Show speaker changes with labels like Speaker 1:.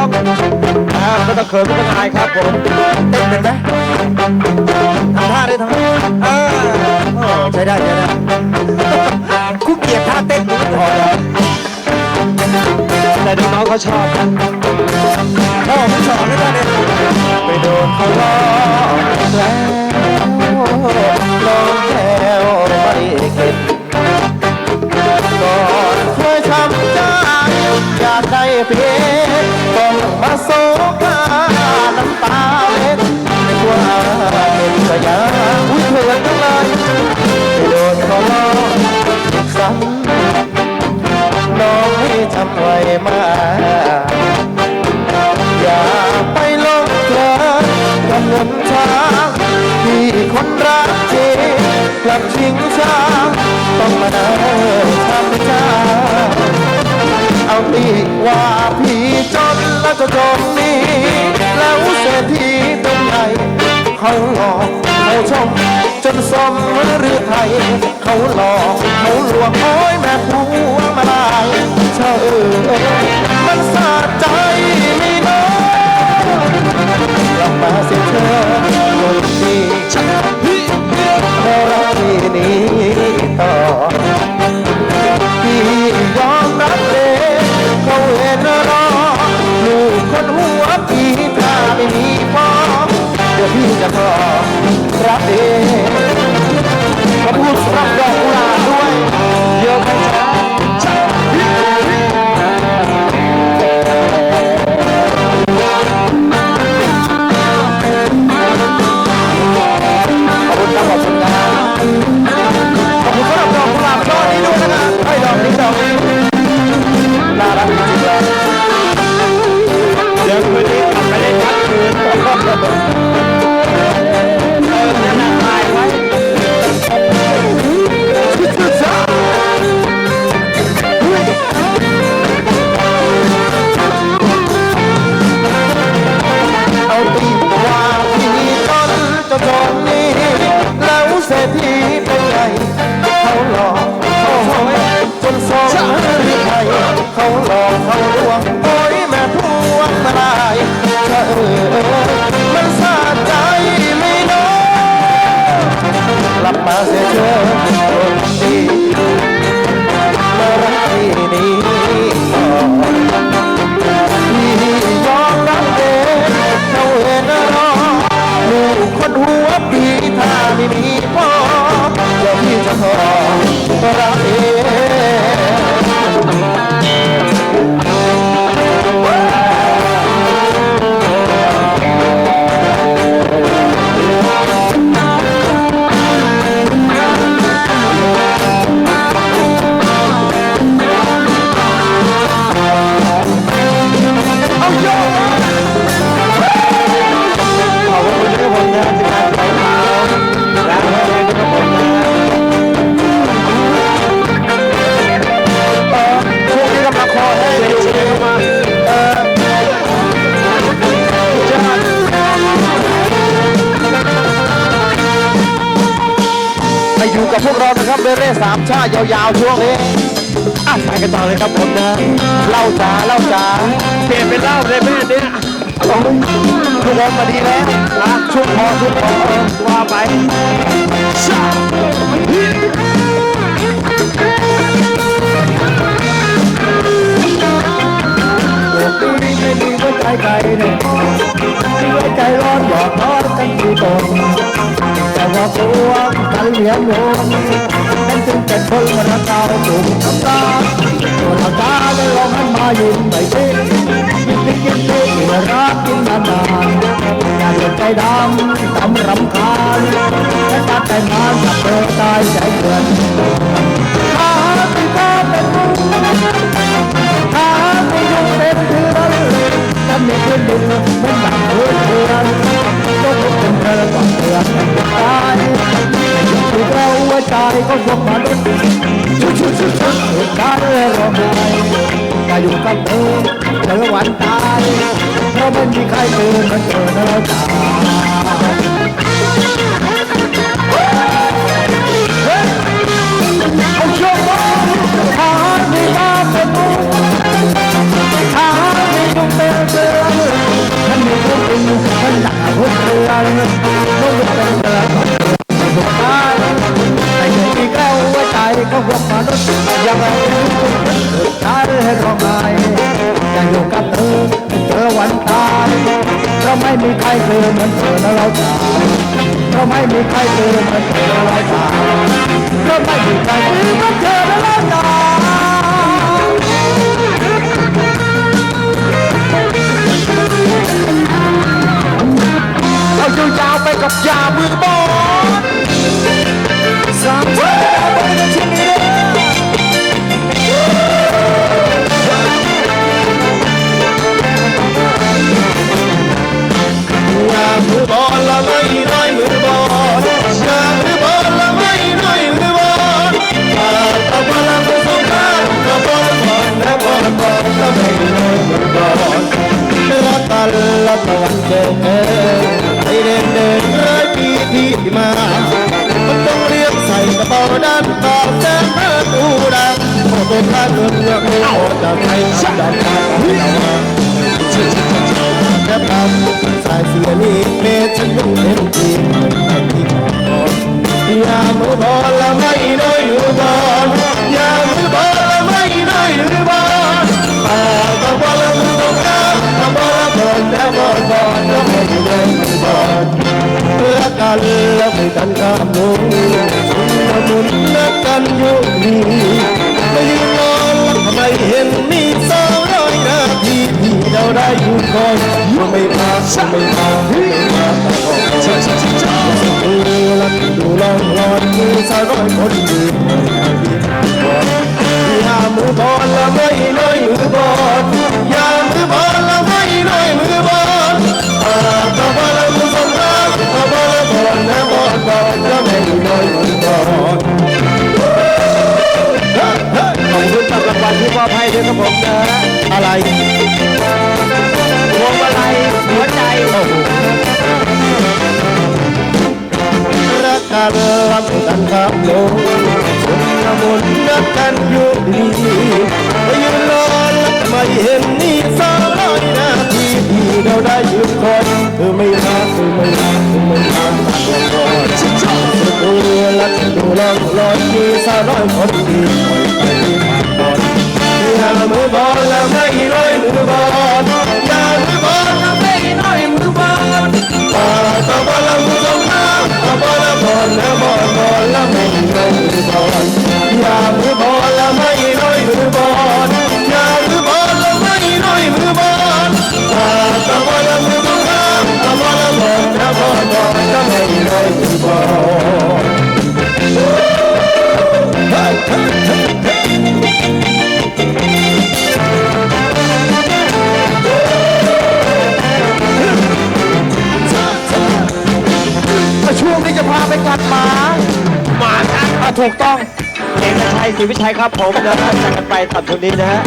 Speaker 1: อกอ่าไม่ต้องเขินไม่ต้องอายครับผม
Speaker 2: เต้นเป็นไหมทำท่าได้ทำท่าอ่าโอ้ใช้ได้ใช้ได้กูเกียร์ท่าเต้นพอแลย
Speaker 1: แต่น้องเขาชอบ น
Speaker 2: ช้างที่คนรักจริงกลับชิงช้าต้องมาเดินช้ำใจเอาตีว่าพี่จนแล้วจะจนนี้แล้วเศรษฐีเป็นไงเขาหลอกเขาชมจนสมหรือไทยเขาหลอกเขาลวงโอ้ยแม่พวงมาลายเธอเอ้ยมันสะใจไม่น้อยลับมาสียเธอ คนดีเพราะรักที่นี้ต่อพี่ยอมรับเลยเขาเห็นรอลูกคนหัวพี่ถ้าไม่มีพ่อเดี๋ยวพี่จะขอรับเอง สา
Speaker 1: ม
Speaker 2: ชาติยาวๆช่วงนี้
Speaker 1: อะไปกันต่อเลยครับผมนะ
Speaker 2: เล่าจ๋าเล่าจ๋า
Speaker 1: เปลี่ยนเป็นเหล้าเลยแม่เนี่ย
Speaker 2: ของทุกคนมาดีแล้วนะช่วงพอช่วงพอ
Speaker 1: ว่าไปชา
Speaker 2: โลกนี้ไม่มีหัวใจใครเนี่ยมีหัวใจร้อนหยอกร้อนกันที่ตนแต่ว่าตัวกันเหลียงโยน เก่าถูกน้ำตาตัวเราตาได้ลองให้มายิ้มไปสิยิ้มยิ้มยิ้มเมื่อรักกินนานๆอย่าเดือดใจดำ เธอเธอวันตายเพราะไม่มีใครเตือนมันเจอแล้วจ้าเเค
Speaker 1: ยเหมือนเธอนะเราตายก็ไม่มีใครเธอเหมือนเธอนะเราตายก็ไม่มีใครเธอเหมือนเธอนะเราตา
Speaker 3: ยเอา
Speaker 2: ยาวไปกับยามือบอ อยู่นี่ไม่ยืนรอทำไมเห็นมีสองร้อยนาทีที่เราได้อยู่คอยอยู่ไม่มาไม่มาไม่มา ดมือลันดูลองลอยมือสาวน้อยคนดีอย่ามือบอลละไม่น้อยมือบอลอย่ามือบอลละไม่น้อยมือบอลตบอลมือสงรามตบอลบอลนะบอลบอลละไม่น้อยมือบอล
Speaker 1: ขอบคุณสำหรับรางวัลที่มอบให้ด้วยครับผมนะ
Speaker 2: อะไร รักกันลำกันครับลงสุนทรมนรักกันอยู่ดีไปยืนรอแล้วไม่เห็นนี่สาวน้อยนาทีที่เราได้ยืนคอยเธอไม่มาเธอไม่มาเธอไม่มาตัดลงก่อนดูลักดูลองลอยมีสาวน้อยคนดีคอยไปที่ผ่านก่อนอย่ามือบอลแล้วไม่น้อยมือบอล
Speaker 1: ทีวิชัยครับผมนะฮะจากกันไปตัดทุนนี้นะฮะ